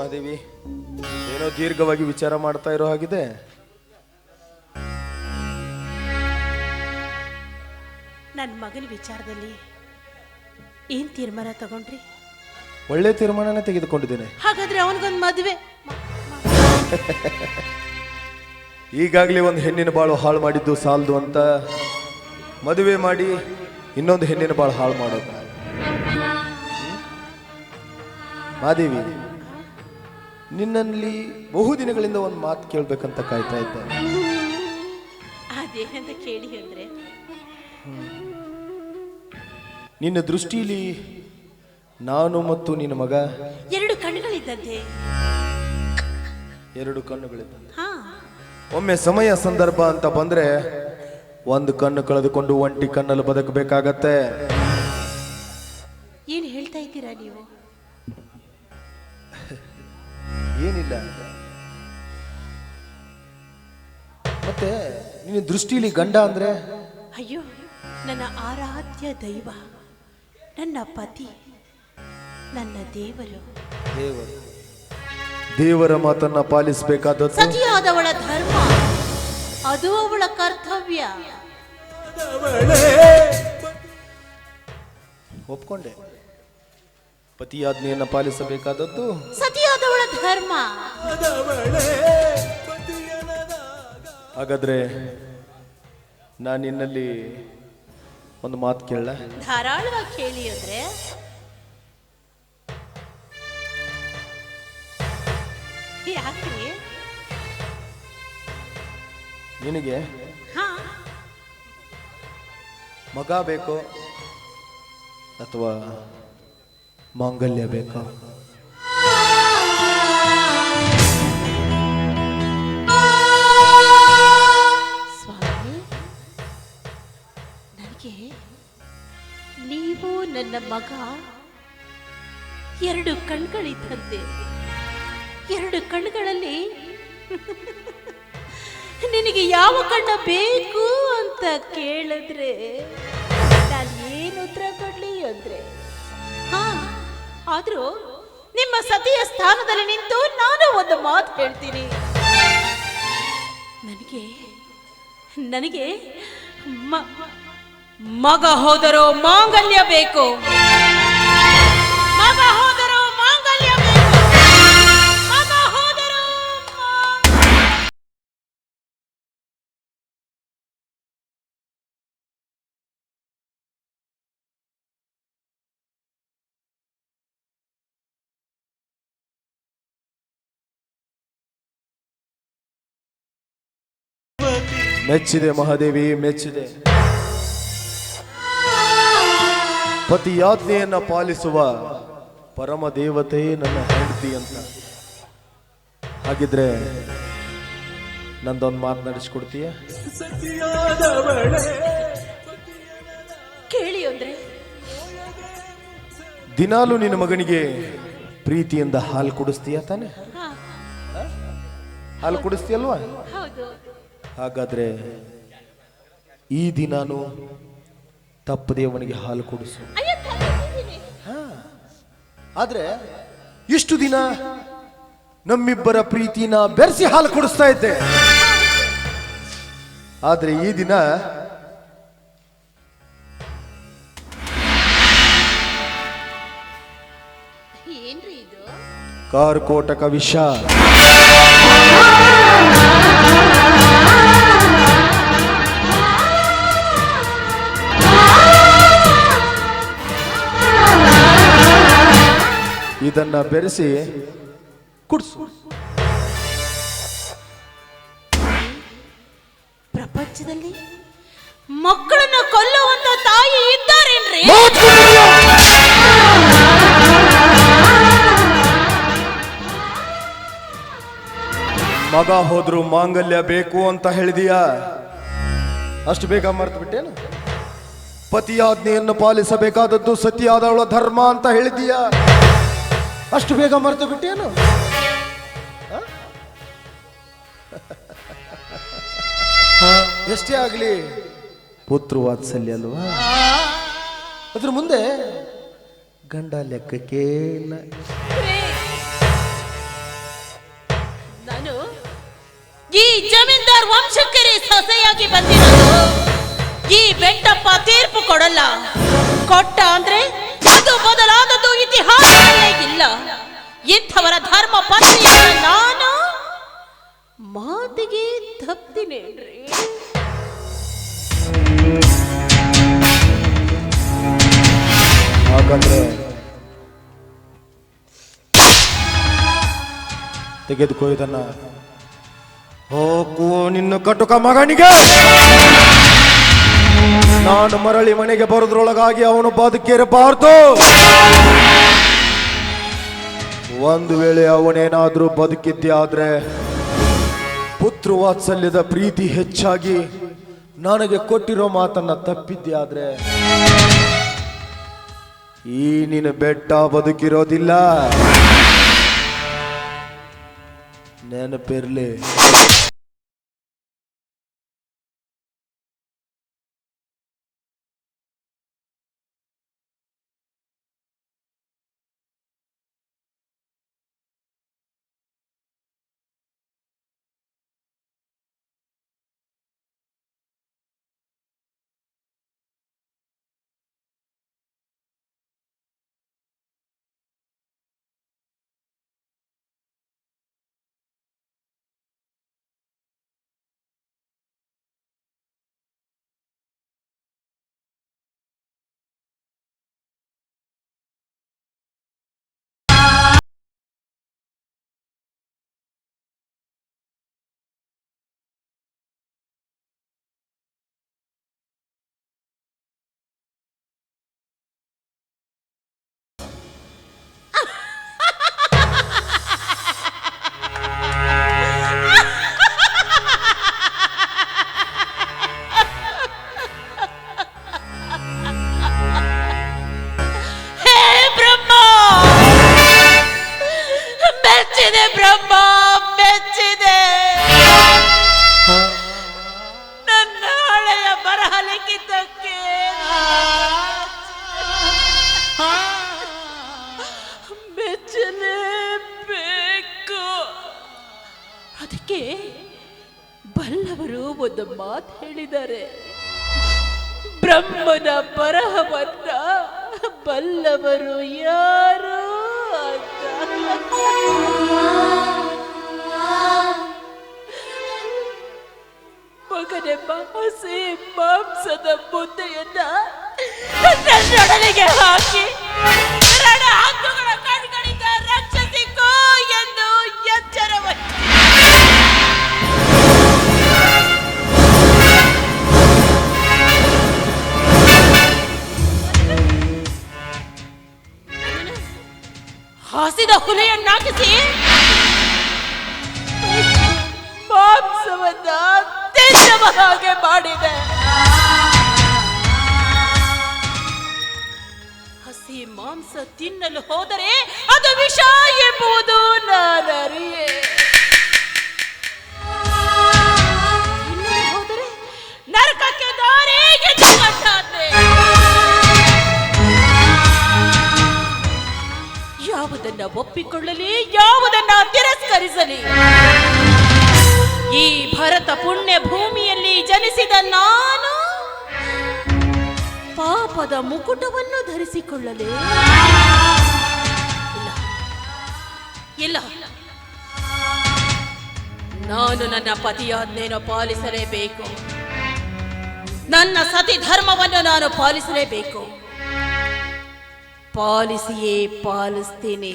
ಮಹಾದೇವಿ ಏನೋ ದೀರ್ಘವಾಗಿ ವಿಚಾರ ಮಾಡ್ತಾ ಇರೋ ಹಾಗಿದೆ. ನನ್ನ ಮಗನ ವಿಚಾರದಲ್ಲಿ ಏನ್ ತೀರ್ಮಾನ ತಗೊಂಡ್ರಿ? ಒಳ್ಳೆ ತೀರ್ಮಾನನೇ ತೆಗೆದುಕೊಂಡಿದ್ದೇನೆ. ಹಾಗಾದ್ರೆ ಅವನಿಗೊಂದು ಮದುವೆ. ಈಗಾಗಲೇ ಒಂದು ಹೆಣ್ಣಿನ ಬಾಳು ಹಾಳು ಮಾಡಿದ್ದು ಸಾಲದು ಅಂತ ಮದುವೆ ಮಾಡಿ ಇನ್ನೊಂದು ಹೆಣ್ಣಿನ ಬಾಳು ಹಾಳು ಮಾಡೋದು. ಮಾದೇವಿ ನಿನ್ನಲ್ಲಿ ಬಹು ದಿನಗಳಿಂದ ಒಂದು ಮಾತು ಕೇಳಬೇಕಂತ ಕಾಯ್ತಾ ಇದ್ದೆ. ಅದೇನಂತ ಕೇಳಿ ಅಂದ್ರೆ? ನಿನ್ನ ದೃಷ್ಟಿಲಿ ನಾನು ಮತ್ತು ನಿನ್ನ ಮಗ? ಎರಡು ಕಣ್ಣುಗಳಿದ್ದಂತೆ. ಎರಡು ಕಣ್ಣುಗಳಿದ್ದ ಹಾ. ಒಮ್ಮೆ ಸಮಯ ಸಂದರ್ಭ ಅಂತ ಬಂದ್ರೆ ಒಂದು ಕಣ್ಣು ಕಳೆದುಕೊಂಡು ಒಂಟಿ ಕಣ್ಣಲ್ಲಿ ಬದುಕಬೇಕಾಗತ್ತೆ. ಏನು ಹೇಳ್ತಾ ಇದ್ದೀರಾ ನೀವು? ಏನಿಲ್ಲ. ಮತ್ತೆ ನಿನ್ನ ದೃಷ್ಟಿಲಿ ಗಂಡ ಅಂದ್ರೆ? ಅಯ್ಯೋ ನನ್ನ ಆರಾಧ್ಯ ದೈವ ನನ್ನ ಪತಿ ನನ್ನ ದೇವರು. ದೇವರು. ದೇವರ ಮಾತನ್ನ ಪಾಲಿಸಬೇಕಾದದ್ದು? ಸತಿಯಾದವಳ ಧರ್ಮ ಅದು ಅವಳ ಕರ್ತವ್ಯ. ಒಪ್ಕೊಂಡೆ. ಪತಿಯಾಜ್ಞೆಯನ್ನ ಪಾಲಿಸಬೇಕಾದದ್ದು? ಸತಿಯಾದವಳ ಧರ್ಮ. ಹಾಗಾದ್ರೆ ನಾನು ನಿನ್ನಲ್ಲಿ ಒಂದು ಮಾತು ಕೇಳ ಧಾರಾಳವಾಗಿ ಕೇಳಿ ಅಂದ್ರೆ ಯಾಕ್ರಿ ನಿನಗೆ ಹಾ. ಮಗ ಬೇಕೋ ಅಥವಾ ಮಾಂಗಲ್ಯ ಬೇಕೋ? ನನ್ನ ಮಗ ಎರಡು ಕಣ್ಗಳಿದ್ದಂತೆ. ಎರಡು ಕಣ್ಗಳಲ್ಲಿ ನಿನಗೆ ಯಾವ ಕಣ್ಣ ಬೇಕು ಅಂತ ಕೇಳಿದ್ರೆ ನಾನು ಏನು ಉತ್ತರ ಕೊಡ್ಲಿ ಅಂದ್ರೆ? ಹಾ, ಆದ್ರೂ ನಿಮ್ಮ ಸತಿಯ ಸ್ಥಾನದಲ್ಲಿ ನಿಂತು ನಾನು ಒಂದು ಮಾತು ಹೇಳ್ತೀನಿ. ನನಗೆ ನನಗೆ ಮ- ಮಗ ಹೋದರೂ ಮಾಂಗಲ್ಯ ಬೇಕು. ಮೆಚ್ಚಿದೆ ಮಹಾದೇವಿ ಮೆಚ್ಚಿದೆ. ಪತಿಯಾಜ್ಞೆಯನ್ನ ಪಾಲಿಸುವ ಪರಮ ದೇವತೆ ನನ್ನ ಹೆಂಡತಿ ಅಂತ. ಹಾಗಿದ್ರೆ ನಂದೊಂದು ಮಾತು ನಡೆಸ್ಕೊಡ್ತೀಯ? ಕೇಳಿ ಅಂದ್ರೆ? ದಿನಾಲು ನಿನ್ನ ಮಗನಿಗೆ ಪ್ರೀತಿಯಿಂದ ಹಾಲು ಕುಡಿಸ್ತೀಯ ತಾನೆ? ಹಾಲು ಕುಡಿಸ್ತೀಯಲ್ವಾ? ಹಾಗಾದ್ರೆ ಈ ದಿನಾನು ತಪ್ಪದೆ ಅವನಿಗೆ ಹಾಲು ಕುಡಿಸು. ಹಾ. ಆದ್ರೆ ಇಷ್ಟು ದಿನ ನಮ್ಮಿಬ್ಬರ ಪ್ರೀತಿನ ಬೆರೆಸಿ ಹಾಲು ಕುಡಿಸ್ತಾ ಇದ್ದೆ. ಆದ್ರೆ ಈ ದಿನ ಕಾರ್ಕೋಟಕ ವಿಷ. ಇದನ್ನ ಬೆರೆಸಿ ಕುಡಿಸು. ಪ್ರಪಂಚದಲ್ಲಿ ಮಕ್ಕಳನ್ನ ಕೊಲ್ಲುವಂತ ತಾಯಿ ಇದ್ದಾರೇನ್ರಿ? ಮಗ ಹೋದ್ರು ಮಾಂಗಲ್ಯ ಬೇಕು ಅಂತ ಹೇಳಿದೀಯ? ಅಷ್ಟು ಬೇಗ ಮರೆತು ಬಿಟ್ಟೇನು? ಪತಿಯಾಜ್ಞೆಯನ್ನು ಪಾಲಿಸಬೇಕಾದದ್ದು ಸತಿಯಾದವಳ ಧರ್ಮ ಅಂತ ಹೇಳಿದೀಯಾ? ಅಷ್ಟು ಬೇಗ ಮರೆತು ಬಿಟ್ಟೇನು? ಎಷ್ಟೇ ಆಗಲಿ. ಪುತ್ರ ವಾತ್ಸಲ್ಯ ಅಲ್ವಾ? ಅದ್ರ ಮುಂದೆ ಗಂಡ ಲೆಕ್ಕಕ್ಕೆ ಇಲ್ಲ. ನಾನು ಈ ಜಮೀನ್ದಾರ್ ವಂಶಕ್ಕೆ ಸೊಸೆಯಾಗಿ ಬಂದಿರೋದು. ಈ ಬೆಟ್ಟಪ್ಪ ತೀರ್ಪು ಕೊಡಲ್ಲ. ಕೊಟ್ಟ ಅಂದ್ರೆ ಅದು ಬದಲಾದದ್ದು ಇತಿಹಾಸದಲ್ಲೇ ಇಲ್ಲ. ಇಂಥವರ ಧರ್ಮ ಪತ್ನಿಯಾದ ನಾನು ಮಾತಿಗೆ ತಪ್ಪಿನೇನ್ರಿ ಹಾಗಂದ್ರೆ ತೆಗೆದುಕೋ ಇದನ್ನ ಹೋಗು ನಿನ್ನ ಕಟುಕ ಮಗನಿಗೆ. ನಾನು ಮರಳಿ ಮನೆಗೆ ಬರೋದ್ರೊಳಗಾಗಿ ಅವನು ಬದುಕಿರಬಾರ್ದು. ಒಂದು ವೇಳೆ ಅವನೇನಾದ್ರೂ ಬದುಕಿದ್ದೆ ಆದ್ರೆ ಪುತ್ರ ವಾತ್ಸಲ್ಯದ ಪ್ರೀತಿ ಹೆಚ್ಚಾಗಿ ನನಗೆ ಕೊಟ್ಟಿರೋ ಮಾತನ್ನ ತಪ್ಪಿದ್ದೆ ಆದ್ರೆ ಈ ನಿನ್ನ ಬೆಟ್ಟ ಬದುಕಿರೋದಿಲ್ಲ. ನೆನಪಿರ್ಲಿ. ಬಲ್ಲವರು ಒಂದು ಮಾತು ಹೇಳಿದ್ದಾರೆ. ಬ್ರಹ್ಮನ ಬರಹವನ್ನ ಬಲ್ಲವರು ಯಾರು ಅಂತ. ಮಗನೆಂಬ ಮಾಂಸದ ಮುದ್ದೆಯನ್ನ ಹಾಕಿ ರಣ ಹಕ್ಕುಗಳ ಹಸಿದ ಹುಲಿಯನ್ನಾಗಿಸಿ ಮಾಂಸವನ್ನ ಹಾಗೆ ಮಾಡಿದೆ. ಹಸಿ ಮಾಂಸ ತಿನ್ನಲು ಹೋದರೆ ಅದು ವಿಷ ಎಂಬುದು ನಾನರಿಯೇ. ಯಾವುದನ್ನ ಒಪ್ಪಿಕೊಳ್ಳಲಿ, ಯಾವುದನ್ನ ತಿರಸ್ಕರಿಸಲಿ. ಈ ಭರತ ಪುಣ್ಯ ಭೂಮಿಯಲ್ಲಿ ಜನಿಸಿದ ನಾನು ಪಾಪದ ಮುಕುಟವನ್ನು ಧರಿಸಿಕೊಳ್ಳಲಿ. ಇಲ್ಲ ಇಲ್ಲ. ನಾನು ನನ್ನ ಪತಿಯಾಜ್ಞೆಯನ್ನು ಪಾಲಿಸಲೇಬೇಕು. ನನ್ನ ಸತಿ ಧರ್ಮವನ್ನು ನಾನು ಪಾಲಿಸಲೇಬೇಕು. பாலிசியே பாலஸ்தீனே.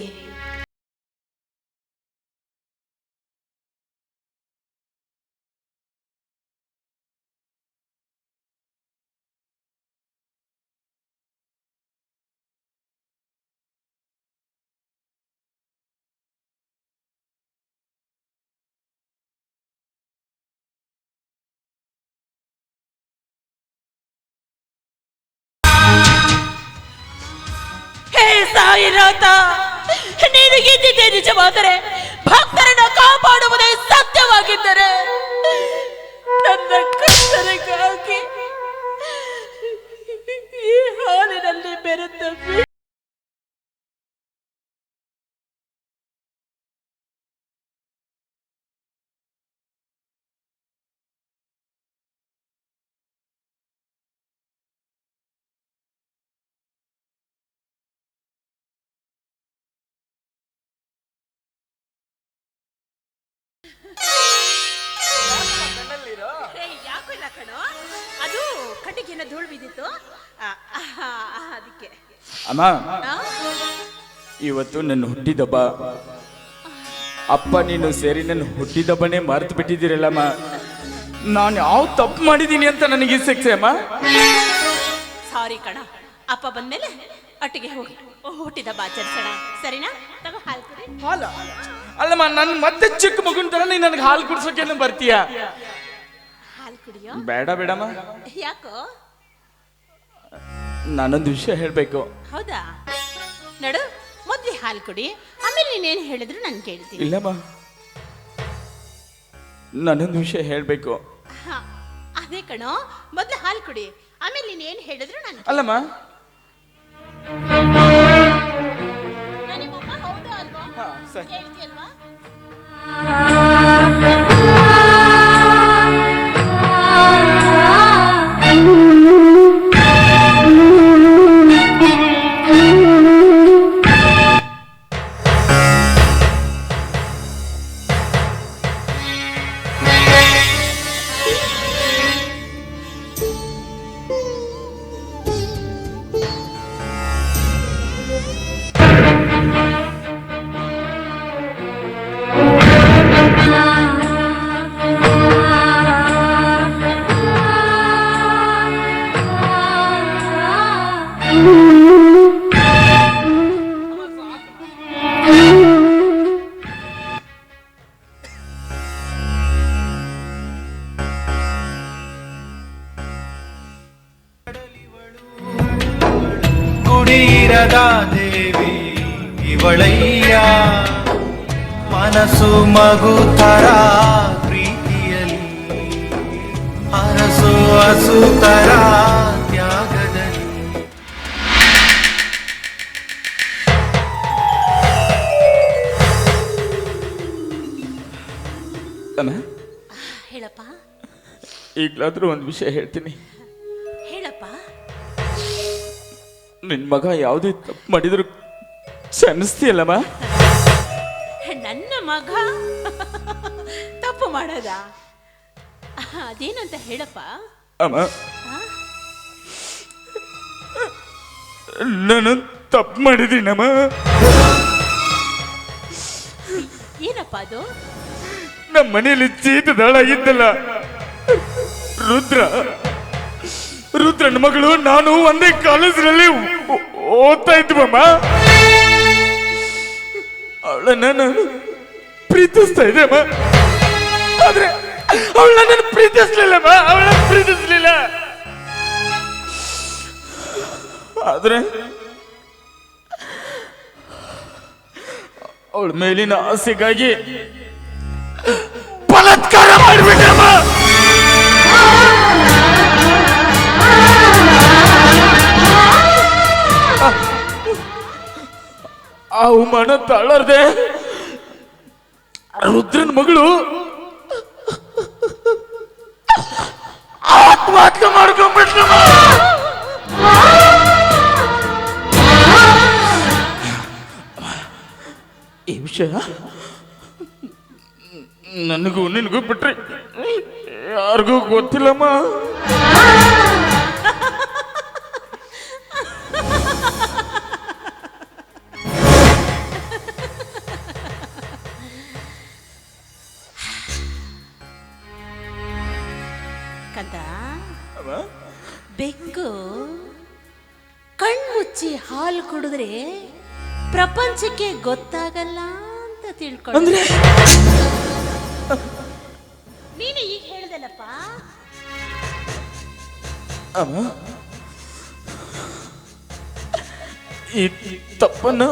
ಹೇ ಸಾಯಿನಾಥ ನೀನು ಇದ್ದಿದ್ದೇ ನಿಜವಾದರೆ ಭಕ್ತರನ್ನ ಆ, ಅದಕ್ಕೆ. ಅಮ್ಮ ಇವತ್ತು ನನ್ನ ಹುಟ್ಟಿದಬ್ಬ. ಅಪ್ಪ ನೀನು ಸೇರಿ ನನ್ನ ಹುಟ್ಟಿದಬ್ಬನೇ ಮರೆತು ಬಿಟ್ಟಿದ್ದೀರಲ್ಲಮ್ಮ ನಾನು ಯಾವ ತಪ್ಪು ಮಾಡಿದ್ದೀನಿ ಅಂತ ನನಗೆ ಸಿಕ್ಸೆ ಅಮ್ಮ? ಸಾರಿ ಕಣ. ಅಪ್ಪ ಬಂದ್ಮೇಲೆ ಅಟ್ಟಿಗೆ ಹೋಗಿ. ಹುಟ್ಟಿದ ಆಚರಿಸೋಣ. ಸರಿನಾ? ತಗೋ ಹಾಲು ಕುಡಿ. ಹಾಲ? ಅಲ್ಲಮ್ಮ ನನ್ನ ಮತ್ತೆ ಚಿಕ್ಕ ಮಗುನ ತರ ನೀನ್ ನನಗೆ ಹಾಲು ಕುಡ್ಸೋಕೆ ಬರ್ತೀಯ? ಹಾಲು ಕುಡಿಯೋ? ಬೇಡ ಬೇಡಮ್ಮ. ಯಾಕೋ? ನಾನೊಂದು ವಿಷಯ ಹೇಳ್ಬೇಕು. ಹೌದಾ? ನಡು ಮೊದ್ಲು ಹಾಲು ಕುಡಿ ಆಮೇಲೆ ನೀನೇನು ಹೇಳಿದ್ರು ನಾನು ಕೇಳ್ತೀನಿ. ಇಲ್ಲಮ್ಮ. ನಾನೊಂದು ವಿಷಯ ಹೇಳಬೇಕು. ಹಾ ಅದೇ ಕಣೋ ಮೊದ್ಲು ಹಾಲು ಕುಡಿ ಆಮೇಲೆ ನೀನೇನು ಹೇಳಿದ್ರು ನಾನು ಅಲ್ಲಮ್ಮ. ಹೌದು ಅಲ್ವಾ? ಹಾ, ಸರಿ. ಹೇಳ್ತೀಯಲ್ವಾ ಮನಸ್ಸು ಮಗು ತರ ಪ್ರೀತಿಯಲ್ಲಿ. ಅರಸು ಹಸು ತರ ಹೇಳಪ್ಪ. ಈಗಲಾದ್ರೂ ಒಂದು ವಿಷಯ ಹೇಳ್ತೀನಿ. ಹೇಳಪ್ಪ. ನಿನ್ ಮಗ ಯಾವುದೇ ತಪ್ಪು ಮಾಡಿದ್ರು ಕ್ಷಮಿಸ್ತೀಯಲ್ಲಮ್ಮ? ನನ್ನ ಮಗ? ತಪ್ಪು ಮಾಡದ. ಅದೇನಂತ ಹೇಳಪ್ಪ. ಅಮ್ಮ? ನಾನು ತಪ್ಪು ಮಾಡಿದ್ದೀನಮ್ಮ. ಏನಪ್ಪ ಅದು? ನಮ್ಮ ಮನೆಯಲ್ಲಿ ಚೀತದಾಳಾಗಿದ್ದಲ್ಲ ರುದ್ರ. ರುದ್ರನ ಮಗಳು ನಾನು ಒಂದೇ ಕಾಲೇಜಿನಲ್ಲಿ ಓ- ಓದ್ತಾ ಇದ್ವಮ್ಮ. ಅವಳನ್ನ ನಾನು ಪ್ರೀತಿಸ್ತಾ ಇದ್ದೆ ಆದರೆ ಆದ್ರೆ ಅವಳ ನನ್ನನ್ನು ಪ್ರೀತಿಸ್ಲಿಲ್ಲಮ್ಮ ಅವಳ ಪ್ರೀತಿಸ್ಲಿಲ್ಲ. ಆದ್ರೆ ಅವಳ ಮೇಲಿನ ಆಸೆಗಾಗಿ ಬಲಾತ್ಕಾರ ಮಾಡಿಬಿಟ್ಟಮ್ಮ ಅವಮಾನ ತಾಳರ್ದೆ ರುದ್ರನ್ ಮಗಳು ಆತ್ಮಹತ್ಯೆ ಮಾಡ್ಕೊಂಡ್ಬಿಟ್ಲಮ್ಮ ಈ ವಿಷಯ ನನಗೂ ನಿನಗೂ ಬಿಟ್ರಿ ಯಾರಿಗೂ ಗೊತ್ತಿಲ್ಲಮ್ಮ. ಹಾಲು ಕುಡಿದ್ರೆ ಪ್ರಪಂಚಕ್ಕೆ ಗೊತ್ತಾಗಲ್ಲ ಅಂತ ತಿಳ್ಕೊಂಡು ಅಂದ್ರೆ? ನೀನು ಈಗ ಹೇಳ್ದಲ್ಲಪ್ಪ? ಅಮ್ಮ? ಈ ತಪ್ಪನ್ನ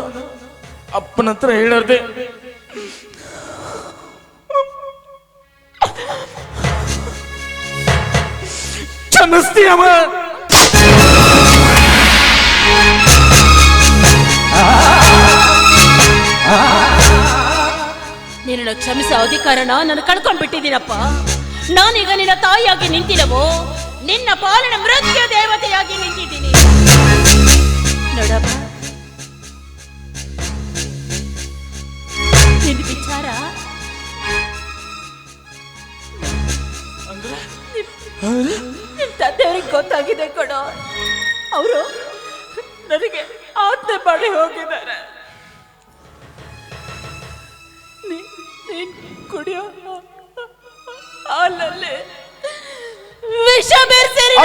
ಅಪ್ಪನ ಹತ್ರ ಹೇಳರ್ದೆ ಕ್ಷಮಿಸ್ತೀಯಮ್ಮ. ನಿನ್ನ ಕ್ಷಮಿಸೋ ಅಧಿಕಾರನ ನಾನು ಕಳ್ಕೊಂಡ್ಬಿಟ್ಟಿದ್ದೀನಪ್ಪ. ನಾನೀಗ ನಿನ್ನ ತಾಯಿಯಾಗಿ ನಿಂತಿರವೋ ನಿನ್ನ ಪಾಲನ ಮೃತ್ಯ ದೇವತೆಯಾಗಿ ನಿಂತಿದ್ದೀನಿ. ನೋಡಪ್ಪ. ವಿಚಾರ? ತಂದೆಯವ್ರಿಗೆ ಗೊತ್ತಾಗಿದೆ ಕೊಡ. ಅವರು ನನಗೆ ಆತ್ಮೆ ಪಾಡಿ ಹೋಗಿದ್ದಾರೆ. ನೀ ನೀನ್ ಕುಡಿಯೋ ಹಾಲಲ್ಲಿ ವಿಷ ಬೆರೆಸಿರಿ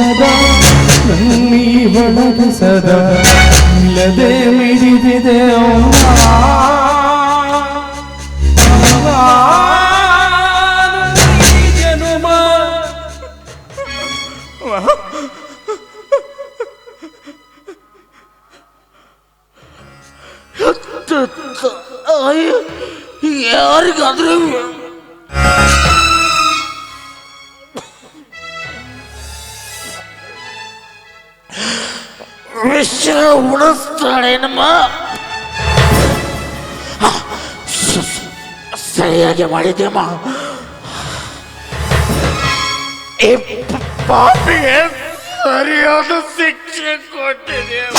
ಕಾಂತದ ನೀ ಒಳಗೆ ಸದಾ. ಇಲ್ಲದೆ ಮಿಡಿದಿದೆ ಅಮ್ಮ ಸರಿಯಾಗಿ ಮಾಡಿದ್ಯಮ್ಮ ಪ- ಪಾಪಿಗೆ ಸರಿಯಾದ ಶಿಕ್ಷೆ ಕೊಟ್ಟಿದ್ಯಮ್ಮ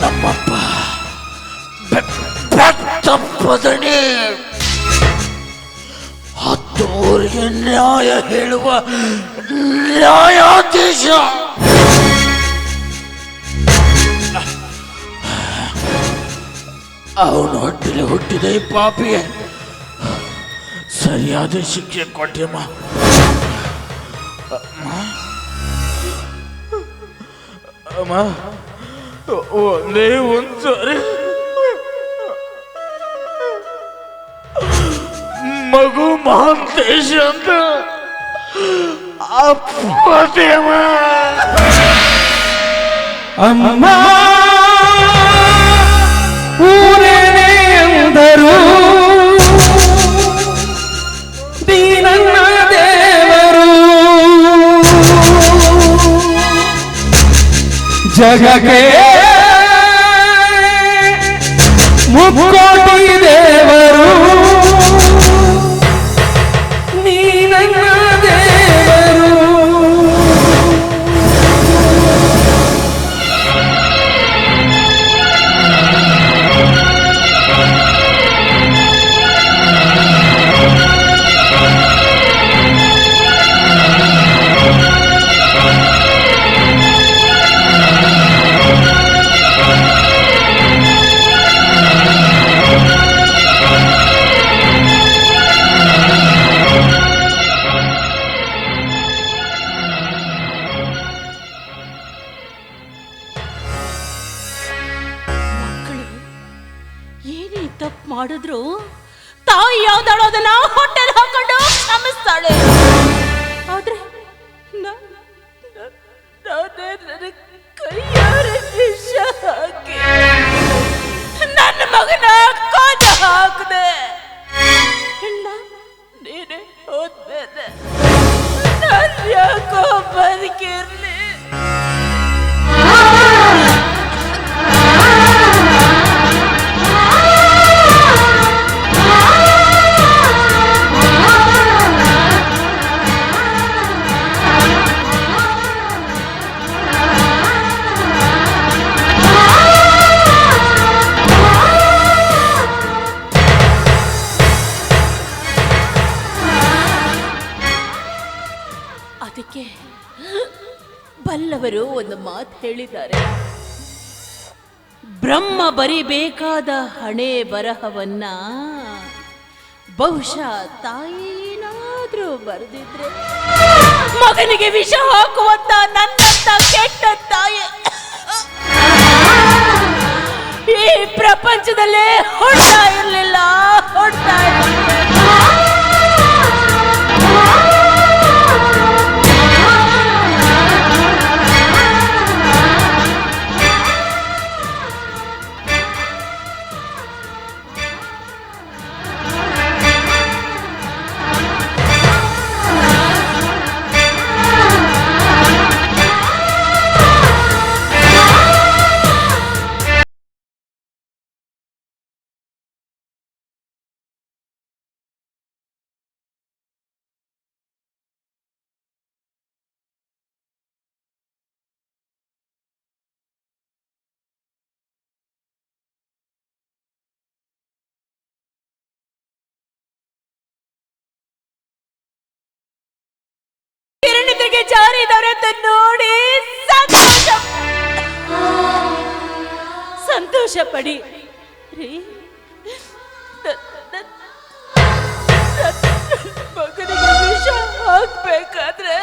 ನಮ್ಮಪ್ಪ ತಪ್ಪದಣಿ ಹತ್ತು ನ್ಯಾಯ ಹೇಳುವ ನ್ಯಾಯಾಧೀಶ. ಅವನು ಹೊಟ್ಟೆಲಿ ಹುಟ್ಟಿದ ಪಾಪಿಗೆ. ಸರಿಯಾದ ಶಿಕ್ಷೆ ಕೊಟ್ಟೆಮ್ಮ ಅಮ್ಮ. ಒಂದೇ ಒಂದ್ಸರಿ ಮಗು ಮಹಾಂತೇಶ ಅಂತ ಅಪ್ಪ ಅಮ್ಮ जग के मुकोटी ಬಲ್ಲವರು ಒಂದು ಮಾತು ಹೇಳಿದ್ದಾರೆ. ಬ್ರಹ್ಮ ಬರಿಬೇಕಾದ ಹಣೆ ಬರಹವನ್ನ ಬಹುಶಃ ತಾಯಿನಾದ್ರೂ ಬರೆದಿದ್ರೆ ಮಗನಿಗೆ ವಿಷ ಹಾಕುವಂತ ನನ್ನಂತ ಕೆಟ್ಟ ತಾಯಿ. ಈ ಪ್ರಪಂಚದಲ್ಲೇ ಹೊಡ್ತಾ ಇರಲಿಲ್ಲ, ಹೊಡ್ತಾ ಇರ್ಲಿಲ್ಲ. ಮಗನಿಗೆ ವಿಷ ಹಾಕ್ಬೇಕಾದ್ರೆ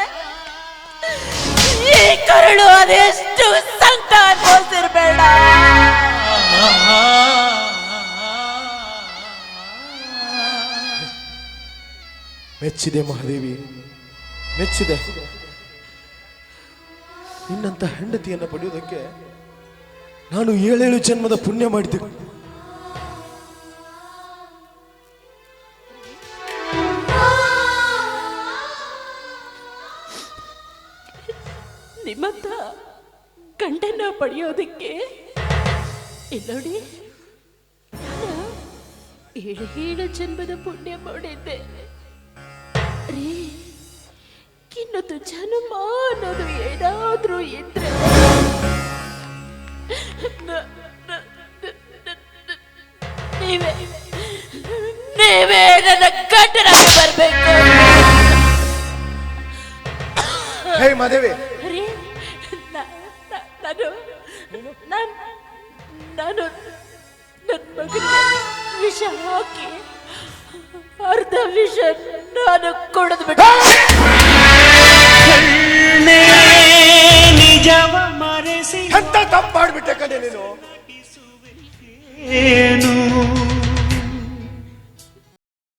ಈ ಕರುಳು ಅದೆಷ್ಟು ಸಂಕಟ ಅನ್ಭವಿಸಿರ್ಬೇಡ. ಮೆಚ್ಚಿದೆ ಮಹಾದೇವಿ ಮೆಚ್ಚಿದೆ. ನಿನ್ನಂತ ಹೆಂಡತಿಯನ್ನು ಪಡೆಯುವುದಕ್ಕೆ ನಾನು ಏಳೇಳು ಜನ್ಮದ ಪುಣ್ಯ ಮಾಡಿದೆ. ನಿಮ್ಮಂತ ಗಂಡನ್ನ ಪಡೆಯೋದಕ್ಕೆ ಇಲ್ಲೋಡಿ ಏಳು ಜನ್ಮದ ಪುಣ್ಯ ಮಾಡಿದ್ದೆ. ರೀ, ಇನ್ನೊಂದು ಜನ್ಮ ಅನ್ನೋದು ಏನಾದ್ರೂ ಇದ್ರೆ ನೀವೇ ನೀವೇ ನನ್ನ ಗಂಡನಾಗಿ ಬರ್ಬೇಕು. ಹೇ ಮಾದೇವಿ. ನ- ನಾನು ನಾನು ನಾನು ನನ್ನ ಮಗನಿಗೆ ವಿಷ ಹಾಕಿ ಅರ್ಧ ವಿಷ ನಾನು ಕುಡಿದು ಬಿಟ್ಟೆ ಅಂತ ತಪ್ಪು ಮಾಡ್ಬಿಟ್ಟೆ ಕಣೆ ನೀನು? ಏನು?